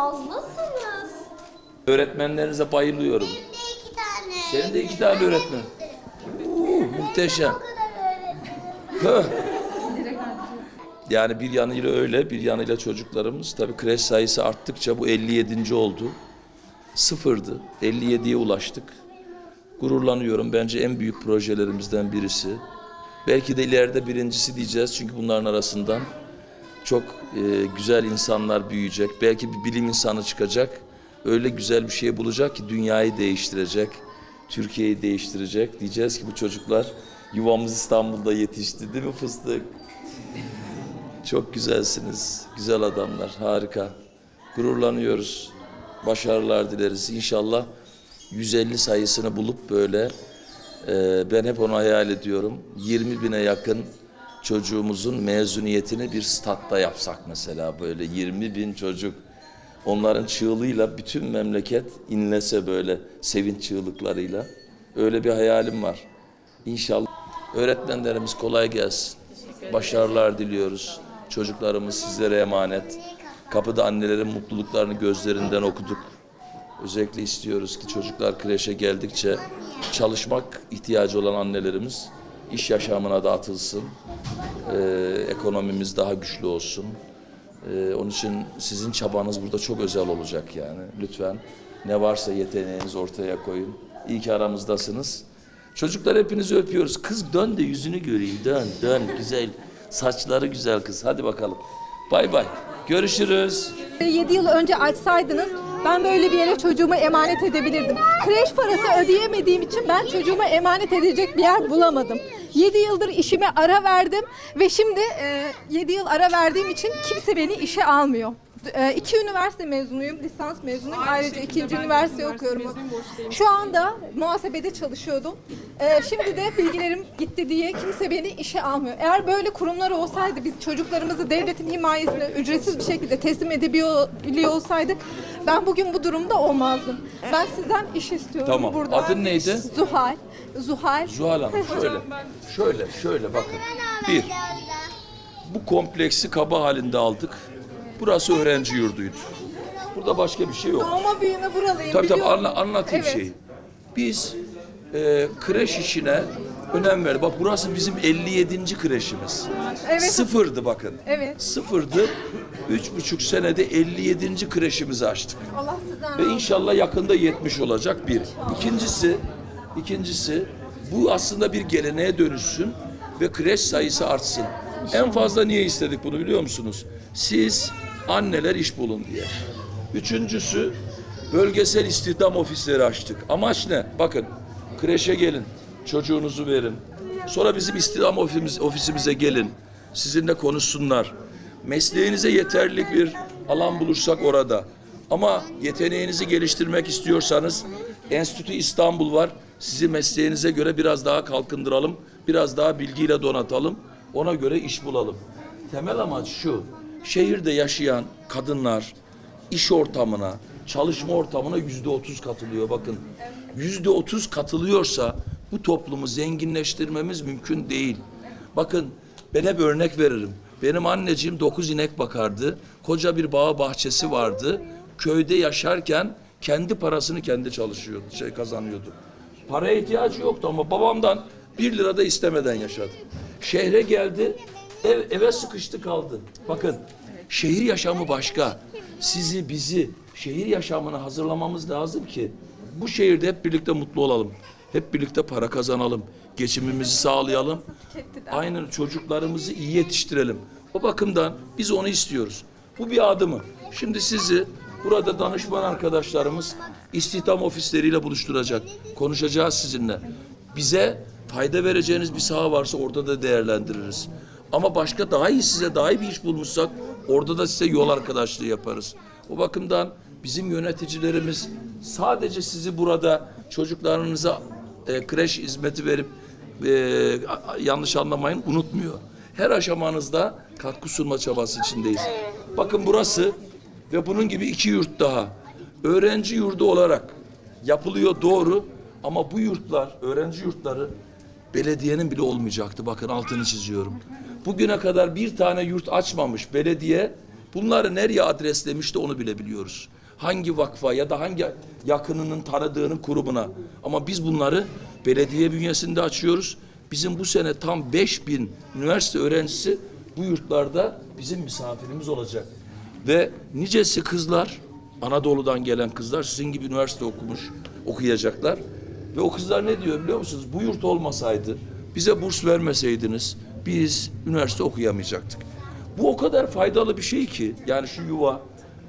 fazlasınız. Öğretmenlerinize bayılıyorum. iki tane. Senin de iki tane öğretmen. Uh, muhteşem. Yani bir yanıyla öyle, bir yanıyla çocuklarımız. Tabii kreş sayısı arttıkça bu 57. oldu. Sıfırdı. 57'ye ulaştık. Gururlanıyorum. Bence en büyük projelerimizden birisi. Belki de ileride birincisi diyeceğiz. Çünkü bunların arasından çok e, güzel insanlar büyüyecek. Belki bir bilim insanı çıkacak. Öyle güzel bir şey bulacak ki dünyayı değiştirecek. Türkiye'yi değiştirecek. Diyeceğiz ki bu çocuklar yuvamız İstanbul'da yetişti değil mi fıstık? Çok güzelsiniz. Güzel adamlar. Harika. Gururlanıyoruz. Başarılar dileriz. İnşallah 150 sayısını bulup böyle e, ben hep onu hayal ediyorum. 20 bine yakın çocuğumuzun mezuniyetini bir statta yapsak mesela böyle 20 bin çocuk onların çığlığıyla bütün memleket inlese böyle sevinç çığlıklarıyla öyle bir hayalim var. İnşallah öğretmenlerimiz kolay gelsin. Başarılar diliyoruz. Çocuklarımız sizlere emanet. Kapıda annelerin mutluluklarını gözlerinden okuduk. Özellikle istiyoruz ki çocuklar kreşe geldikçe çalışmak ihtiyacı olan annelerimiz iş yaşamına da atılsın. Ee, ekonomimiz daha güçlü olsun. Ee, onun için sizin çabanız burada çok özel olacak yani. Lütfen ne varsa yeteneğiniz ortaya koyun. İyi ki aramızdasınız. Çocuklar hepinizi öpüyoruz. Kız dön de yüzünü göreyim. Dön, dön. Güzel. Saçları güzel kız. Hadi bakalım. Bay bay. Görüşürüz. 7 yıl önce açsaydınız ben böyle bir yere çocuğumu emanet edebilirdim. Kreş parası ödeyemediğim için ben çocuğuma emanet edecek bir yer bulamadım. 7 yıldır işime ara verdim ve şimdi 7 yıl ara verdiğim için kimse beni işe almıyor. E, iki üniversite mezunuyum, lisans mezunuyum. Ayrıca ikinci üniversite okuyorum. Şu anda muhasebede çalışıyordum. E, şimdi de bilgilerim gitti diye kimse beni işe almıyor. Eğer böyle kurumlar olsaydı biz çocuklarımızı devletin himayesine ücretsiz bir şekilde teslim edebiliyor olsaydık ben bugün bu durumda olmazdım. Ben sizden iş istiyorum Tamam. burada. Adın neydi? Zuhal. Zuhal. Zuhal Hanım şöyle. Şöyle, şöyle bakın. Bir, bu kompleksi kaba halinde aldık. Burası öğrenci yurduydu. Burada başka bir şey yok. Doğma büyüme buralıyım Tabii tabii biliyorum. anla, anlatayım Evet. şeyi. Biz e, kreş işine önem verdik. Bak burası bizim 57. kreşimiz. Evet. Sıfırdı bakın. Evet. Sıfırdı. Üç buçuk senede 57. kreşimizi açtık. Allah sizden Ve razı inşallah yakında 70 olacak bir. İkincisi, ikincisi bu aslında bir geleneğe dönüşsün ve kreş sayısı artsın. En fazla niye istedik bunu biliyor musunuz? Siz anneler iş bulun diye. Üçüncüsü bölgesel istihdam ofisleri açtık. Amaç ne? Bakın kreşe gelin, çocuğunuzu verin. Sonra bizim istihdam ofisimiz, ofisimize gelin. Sizinle konuşsunlar. Mesleğinize yeterlilik bir alan bulursak orada. Ama yeteneğinizi geliştirmek istiyorsanız Enstitü İstanbul var. Sizi mesleğinize göre biraz daha kalkındıralım. Biraz daha bilgiyle donatalım. Ona göre iş bulalım. Temel amaç şu. Şehirde yaşayan kadınlar iş ortamına, çalışma ortamına yüzde otuz katılıyor. Bakın yüzde otuz katılıyorsa bu toplumu zenginleştirmemiz mümkün değil. Bakın ben hep örnek veririm. Benim anneciğim dokuz inek bakardı. Koca bir bağ bahçesi vardı. Köyde yaşarken kendi parasını kendi çalışıyordu, şey kazanıyordu. Paraya ihtiyacı yoktu ama babamdan bir lira da istemeden yaşadı. Şehre geldi, ev, eve sıkıştı kaldı. Bakın şehir yaşamı başka. Sizi, bizi şehir yaşamına hazırlamamız lazım ki bu şehirde hep birlikte mutlu olalım. Hep birlikte para kazanalım. Geçimimizi sağlayalım. Aynen çocuklarımızı iyi yetiştirelim. O bakımdan biz onu istiyoruz. Bu bir adımı. Şimdi sizi burada danışman arkadaşlarımız istihdam ofisleriyle buluşturacak. Konuşacağız sizinle. Bize fayda vereceğiniz bir saha varsa orada da değerlendiririz. Ama başka daha iyi size daha iyi bir iş bulmuşsak orada da size yol arkadaşlığı yaparız. O bakımdan bizim yöneticilerimiz sadece sizi burada çocuklarınıza e, kreş hizmeti verip e, yanlış anlamayın unutmuyor. Her aşamanızda katkı sunma çabası içindeyiz. Bakın burası ve bunun gibi iki yurt daha. Öğrenci yurdu olarak yapılıyor doğru ama bu yurtlar, öğrenci yurtları belediyenin bile olmayacaktı. Bakın altını çiziyorum. Bugüne kadar bir tane yurt açmamış belediye Bunları nereye adreslemişti onu bile biliyoruz. Hangi vakfa ya da hangi yakınının tanıdığının kurumuna. Ama biz bunları belediye bünyesinde açıyoruz. Bizim bu sene tam 5000 üniversite öğrencisi bu yurtlarda bizim misafirimiz olacak. Ve nicesi kızlar, Anadolu'dan gelen kızlar sizin gibi üniversite okumuş, okuyacaklar. Ve o kızlar ne diyor biliyor musunuz? Bu yurt olmasaydı, bize burs vermeseydiniz biz üniversite okuyamayacaktık. Bu o kadar faydalı bir şey ki yani şu yuva.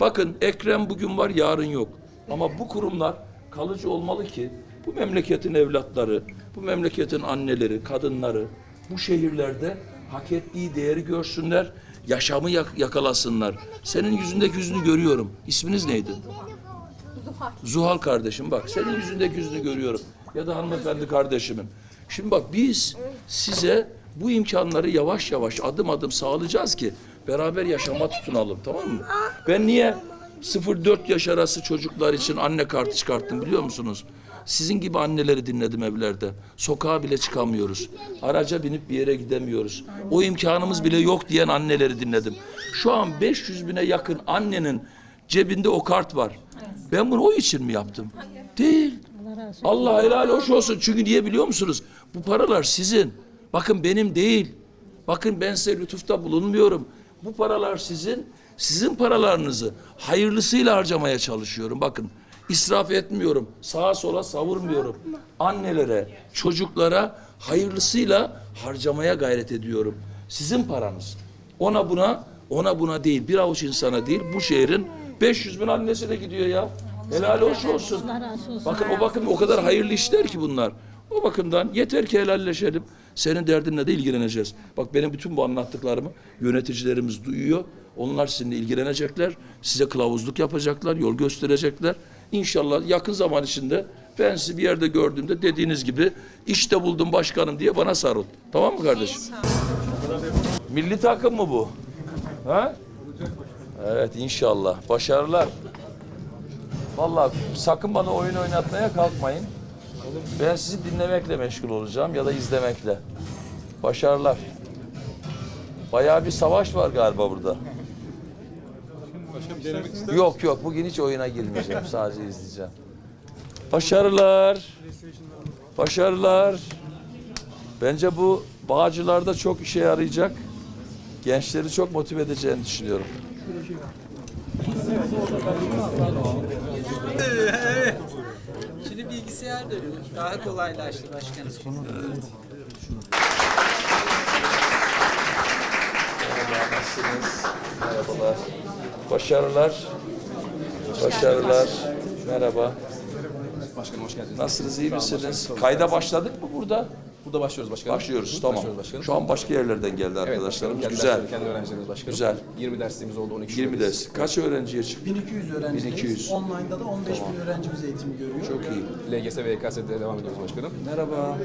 Bakın Ekrem bugün var yarın yok. Ama bu kurumlar kalıcı olmalı ki bu memleketin evlatları, bu memleketin anneleri, kadınları bu şehirlerde hak ettiği değeri görsünler, yaşamı yak- yakalasınlar. Senin yüzündeki yüzünü görüyorum. İsminiz neydi? Zuhal. Zuhal kardeşim bak senin yüzündeki yüzünü görüyorum. Ya da hanımefendi kardeşimin. Şimdi bak biz size bu imkanları yavaş yavaş adım adım sağlayacağız ki beraber yaşama tutunalım tamam mı? Ben niye 0-4 yaş arası çocuklar için anne kartı çıkarttım biliyor musunuz? Sizin gibi anneleri dinledim evlerde. Sokağa bile çıkamıyoruz. Araca binip bir yere gidemiyoruz. O imkanımız bile yok diyen anneleri dinledim. Şu an 500 bine yakın annenin cebinde o kart var. Ben bunu o için mi yaptım? Değil. Allah helal hoş olsun. Çünkü niye biliyor musunuz? Bu paralar sizin. Bakın benim değil. Bakın ben size lütufta bulunmuyorum. Bu paralar sizin. Sizin paralarınızı hayırlısıyla harcamaya çalışıyorum. Bakın israf etmiyorum. Sağa sola savurmuyorum. Annelere, çocuklara hayırlısıyla harcamaya gayret ediyorum. Sizin paranız. Ona buna, ona buna değil. Bir avuç insana değil. Bu şehrin 500 bin annesine gidiyor ya. Helal hoş olsun. Bakın o bakın o kadar hayırlı işler ki bunlar. O bakımdan yeter ki helalleşelim. Senin derdinle de ilgileneceğiz. Bak benim bütün bu anlattıklarımı yöneticilerimiz duyuyor. Onlar sizinle ilgilenecekler. Size kılavuzluk yapacaklar, yol gösterecekler. İnşallah yakın zaman içinde ben sizi bir yerde gördüğümde dediğiniz gibi işte buldum başkanım diye bana sarıl. Tamam mı kardeşim? Milli takım mı bu? Ha? Evet inşallah. Başarılar. Vallahi sakın bana oyun oynatmaya kalkmayın. Ben sizi dinlemekle meşgul olacağım ya da izlemekle. Başarılar. Bayağı bir savaş var galiba burada. Yok yok bugün hiç oyuna girmeyeceğim. Sadece izleyeceğim. Başarılar. Başarılar. Bence bu Bağcılar'da çok işe yarayacak. Gençleri çok motive edeceğini düşünüyorum. Şimdi bilgisayar dönüyor. Daha kolaylaştı başkanım. Merhaba, nasılsınız? Merhabalar. Başarılar. Başarılar. Merhaba. Başkanım hoş geldiniz. Nasılsınız, iyi misiniz? Kayda başladık mı burada? Burada başlıyoruz başkanım. Başlıyoruz, Hı, tamam. Başlıyoruz başkanım. Şu an başka yerlerden geldi Evet arkadaşlarımız. başkanım. Kendi Güzel. Kendi öğrencilerimiz başkanım. Güzel. 20 dersimiz oldu 12 20 şubemiz. ders. Kaç öğrenciye çıktı? 1200 öğrenciyiz. 1200. Online'da da 15 bin öğrencimiz eğitim görüyor. Çok iyi. LGS ve YKS'de devam ediyoruz başkanım. Merhaba.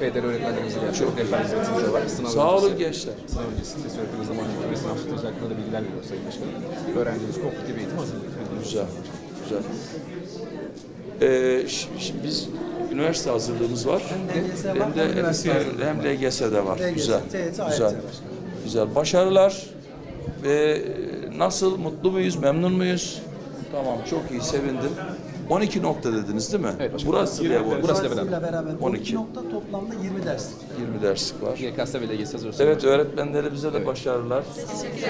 PDR öğretmenlerimiz geldi. Çok rehber hizmetimiz de var. Sınav Sağ olun gençler. Sınav öncesi stres öğretimi zamanı ve sınav hakkında da bilgiler veriyoruz Sayın Başkanım. Öğrencimiz kognitif eğitim hazırlıyor. Güzel. Güzel. Ee, ş- ş- biz üniversite hazırlığımız var. Hem LGS var, Hem de hem üniversite hem, hem LGS'de var. LGS, Güzel. Güzel. var. Güzel. Başarılar. Ve nasıl mutlu muyuz? Memnun muyuz? Tamam. Çok iyi. Sevindim. 12 nokta dediniz değil mi? Evet, başkanım. Burası ve bu. Burası Burasıyla beraber. beraber 12. 12 nokta toplamda 20 ders. 20 derslik var. YKS ve LGS hazırlıyoruz. Evet öğretmenlerimize de başarılar.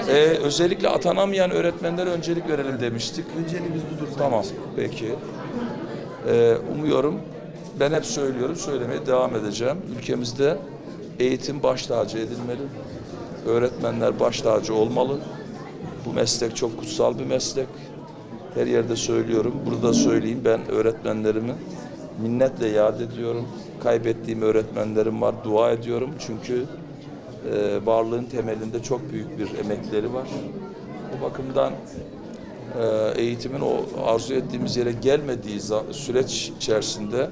Ee, özellikle atanamayan öğretmenlere öncelik verelim demiştik. Önceliğimiz budur. Tamam, peki. Ee, umuyorum, ben hep söylüyorum, söylemeye devam edeceğim. Ülkemizde eğitim baş tacı edilmeli. Öğretmenler baş tacı olmalı. Bu meslek çok kutsal bir meslek. Her yerde söylüyorum, burada söyleyeyim. Ben öğretmenlerimi minnetle yad ediyorum. Kaybettiğim öğretmenlerim var, dua ediyorum. Çünkü e, varlığın temelinde çok büyük bir emekleri var. Bu bakımdan e, eğitimin o arzu ettiğimiz yere gelmediği süreç içerisinde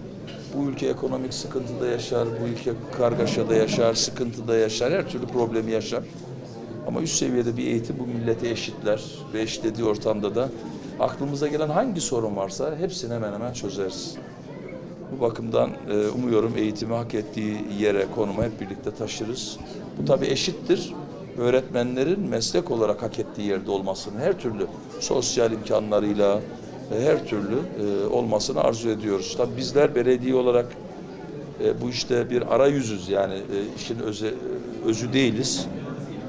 bu ülke ekonomik sıkıntıda yaşar, bu ülke kargaşada yaşar, sıkıntıda yaşar, her türlü problemi yaşar. Ama üst seviyede bir eğitim bu millete eşitler ve eşitlediği ortamda da aklımıza gelen hangi sorun varsa hepsini hemen hemen çözeriz. Bu bakımdan e, umuyorum eğitimi hak ettiği yere, konuma hep birlikte taşırız. Bu tabii eşittir. öğretmenlerin meslek olarak hak ettiği yerde olmasını, her türlü sosyal imkanlarıyla e, her türlü e, olmasını arzu ediyoruz. Tabii bizler belediye olarak e, bu işte bir arayüzüz yani e, işin öze, özü değiliz.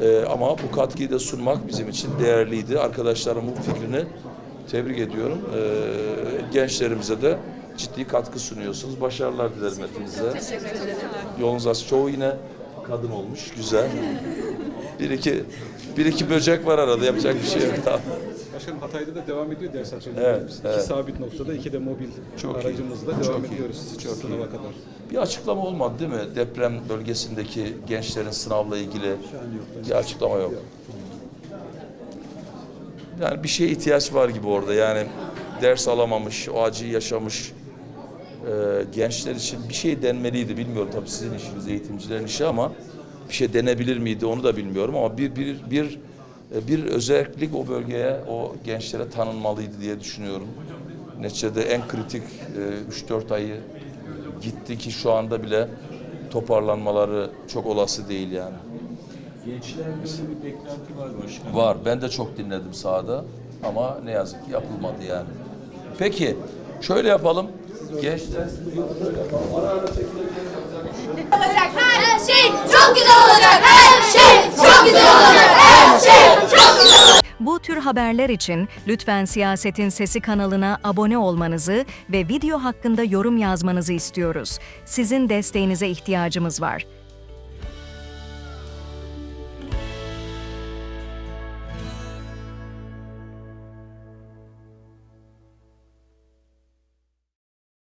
E, ama bu katkıyı da sunmak bizim için değerliydi. Arkadaşlarım bu fikrini tebrik ediyorum. E, gençlerimize de ciddi katkı sunuyorsunuz. Başarılar dilerim hepinize. Yolunuz açık. Çoğu yine kadın olmuş. Güzel. Bir iki, bir iki böcek var arada. Yapacak bir şey yok. Tamam. Başkanım Hatay'da da devam ediyor ders Evet, açılımlarımız. İki evet. sabit noktada, iki de mobil Çok iyi, aracımızla çok devam iyi, ediyoruz. çok iyi. Kadar. Bir açıklama olmadı değil mi? Deprem bölgesindeki gençlerin sınavla ilgili bir açıklama yok. Yani bir şeye ihtiyaç var gibi orada. Yani ders alamamış, o acıyı yaşamış e, gençler için bir şey denmeliydi. Bilmiyorum tabii sizin işiniz, eğitimcilerin işi ama bir şey denebilir miydi onu da bilmiyorum ama bir bir bir e, bir özellik o bölgeye, o gençlere tanınmalıydı diye düşünüyorum. Neticede en kritik e, 3-4 ayı gitti ki şu anda bile toparlanmaları çok olası değil yani. Gençlerde bir beklenti var başkanım. Var. Ben de çok dinledim sahada ama ne yazık ki yapılmadı yani. Peki şöyle yapalım. Gençler olacak her şey çok güzel olacak her şey çok güzel olacak her şey çok güzel olacak. Bu tür haberler için lütfen Siyasetin Sesi kanalına abone olmanızı ve video hakkında yorum yazmanızı istiyoruz. Sizin desteğinize ihtiyacımız var.